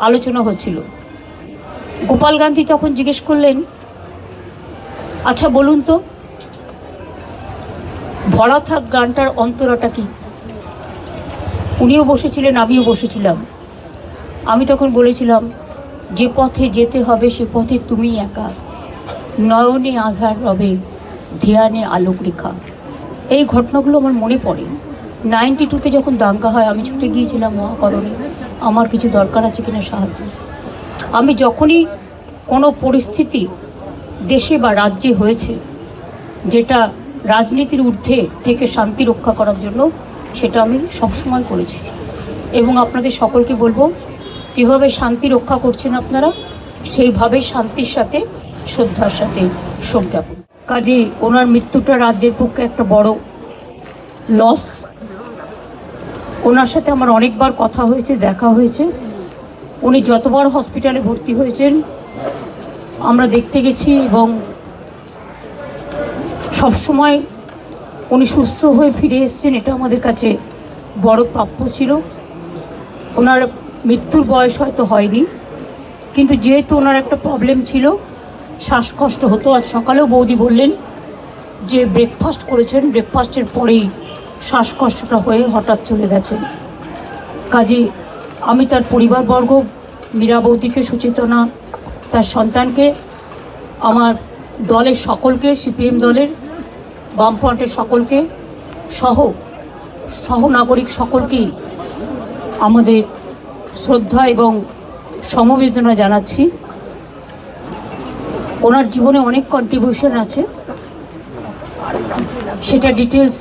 আলোচনা হচ্ছিল। গোপাল গান্ধী তখন জিজ্ঞেস করলেন আচ্ছা বলুন তো, ভরা থাক গানটার অন্তরাটা কি? উনিও বসেছিলেন, আমিও বসেছিলাম। আমি তখন বলেছিলাম, যে পথে যেতে হবে, সে পথে তুমি একা। নয়নে আধার রবে, ধ্যানে আলোক রেখা। এই ঘটনাগুলো আমার মনে পড়ে। নাইনটি টুতে যখন দাঙ্গা হয়, আমি ছুটে গিয়েছিলাম মহাকরণে। আমার কিছু দরকার আছে কিনা সাহায্য। আমি যখনই কোনো পরিস্থিতি দেশে বা রাজ্যে হয়েছে, যেটা রাজনীতির ঊর্ধ্বে থেকে শান্তি রক্ষা করার জন্য, সেটা আমি সবসময় করেছি। এবং আপনাদের সকলকে বলব, যেভাবে শান্তি রক্ষা করছেন আপনারা, সেইভাবে শান্তির সাথে, শ্রদ্ধার সাথে শোক জ্ঞাপন কাজে ওনার মৃত্যুটা রাজ্যের পক্ষে একটা বড় লস ওনার সাথে আমার অনেকবার কথা হয়েছে, দেখা হয়েছে। উনি যতবার হসপিটালে ভর্তি হয়েছেন, আমরা দেখতে গেছি এবং সবসময় উনি সুস্থ হয়ে ফিরে এসেছেন, এটা আমাদের কাছে বড় প্রাপ্য ছিল। ওনার মৃত্যুর বয়স হয়তো হয়নি, কিন্তু যেহেতু ওনার একটা প্রবলেম ছিল, শ্বাসকষ্ট হতো। আজ সকালেও বৌদি বললেন যে ব্রেকফাস্ট করেছেন ব্রেকফাস্টের পরেই শ্বাসকষ্টটা হয়ে হঠাৎ চলে গেছেন কাজে আমি তার পরিবারবর্গ, মীরা বৌদিকে সুচেতনা তার সন্তানকে, আমার দলের সকলকে, সিপিএম দলের বামফ্রন্টের সকলকে সহ সহনাগরিক সকলকেই আমাদের শ্রদ্ধা এবং সমবেদনা জানাচ্ছি। ওনার জীবনে অনেক কন্ট্রিবিউশন আছে। সেটা ডিটেলস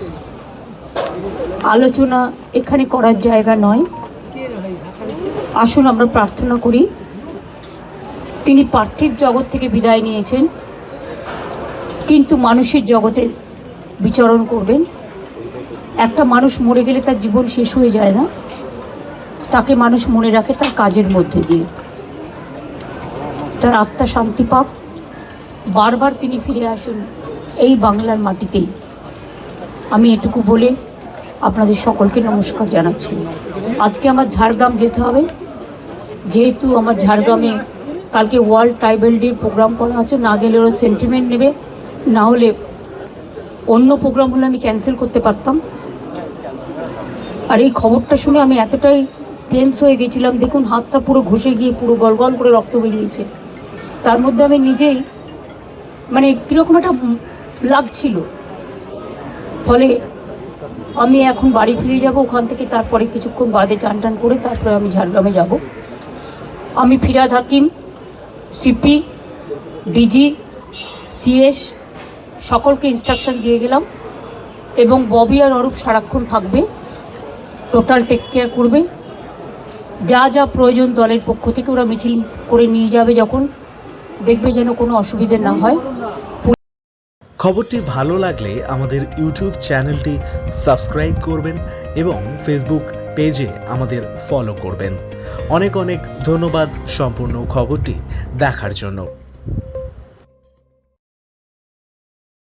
আলোচনা এখানে করার জায়গা নয়। আসুন আমরা প্রার্থনা করি। তিনি পার্থিব জগৎ থেকে বিদায় নিয়েছেন, কিন্তু মানুষের জগতে বিচরণ করবেন। একটা মানুষ মরে গেলে তার জীবন শেষ হয়ে যায় না। তাকে মানুষ মনে রাখে তার কাজের মধ্যে দিয়ে। তার আত্মা শান্তি পাক। বারবার তিনি ফিরে আসুন এই বাংলার মাটিতেই। আমি এটুকু বলে আপনাদের সকলকে নমস্কার জানাচ্ছি। আজকে আমার ঝাড়গ্রাম যেতে হবে। যেহেতু আমার ঝাড়গ্রামে কালকে ওয়ার্ল্ড ট্রাইবেল ডে প্রোগ্রাম করা আছে, না গেলে ওরা সেন্টিমেন্ট নেবে। না হলে অন্য প্রোগ্রাম হলে আমি ক্যান্সেল করতে পারতাম। আর এই খবরটা শুনে আমি এতটাই টেন্স হয়ে গেছিলাম। দেখুন, হাতটা পুরো ঘষে গিয়ে পুরো গলগল করে রক্ত বেরিয়েছে। তার মধ্যে আমি নিজেই মানে কীরকম একটা লাগছিল। ফলে আমি এখন বাড়ি ফিরে যাব, ওখান থেকে তারপরে কিছুক্ষণ বাদে চান টান করে তারপরে আমি ঝাড়গ্রামে যাব। আমি Firhad Hakim, CP, DG, CS, সকলকে ইনস্ট্রাকশন দিয়ে গেলাম এবং ববি আর অরূপ সারাক্ষণ থাকবে টোটাল টেক কেয়ার করবে। যা যা প্রয়োজন দলের পক্ষ থেকে ওরা মিছিল করে নিয়ে যাবে যখন, দেখবে যেন কোনো অসুবিধে না হয়। খবরটি ভালো লাগলে আমাদের ইউটিউব চ্যানেলটি সাবস্ক্রাইব করবেন এবং ফেসবুক পেজে আমাদের ফলো করবেন। অনেক অনেক ধন্যবাদ সম্পূর্ণ খবরটি দেখার জন্য।